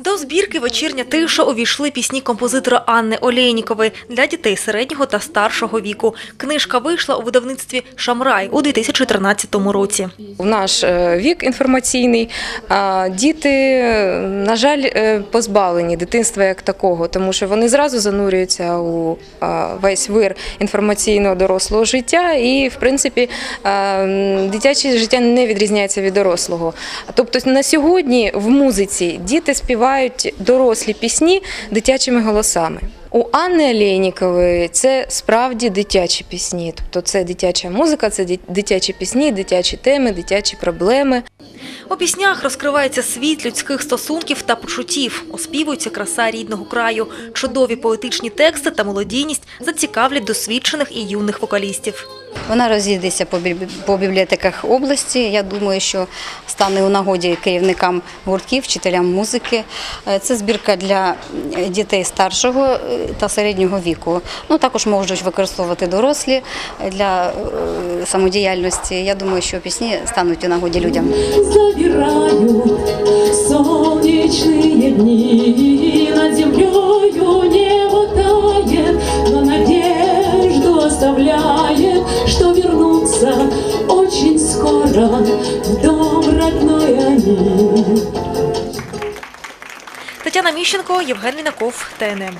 До збірки вечірня тиша увійшли пісні композитора Анни Олєйнікової для дітей середнього та старшого віку. Книжка вийшла у видавництві Шамрай у 2013 році. В наш е, вік інформаційний діти, на жаль, е, позбавлені дитинства як такого, тому що вони зразу занурюються у весь вир інформаційного дорослого життя, і в принципі дитяче життя не відрізняється від дорослого. Тобто на сьогодні в музиці діти співають дорослі пісні дитячими голосами. У Анни Олєйнікової це справді дитячі пісні. Тобто це дитяча музика, це дитячі пісні, дитячі теми, дитячі проблеми. У піснях розкривається світ людських стосунків та почуттів, оспівується краса рідного краю. Чудові поетичні тексти та мелодійність зацікавлять досвідчених і юних вокалістів. Вона роз'їздиться по бібліотеках області. Я думаю, що стане у нагоді керівникам гуртків, вчителям музики. Е, Це збірка для е, дітей старшого е, та середнього віку. Ну також можуть використовувати дорослі для самодіяльності. Я думаю, що пісні стануть у нагоді людям. Забирают солнечные дни Над землею небо тает Но надежду оставляет Тетяна Міщенко, Євген Мінаков, ТНМ.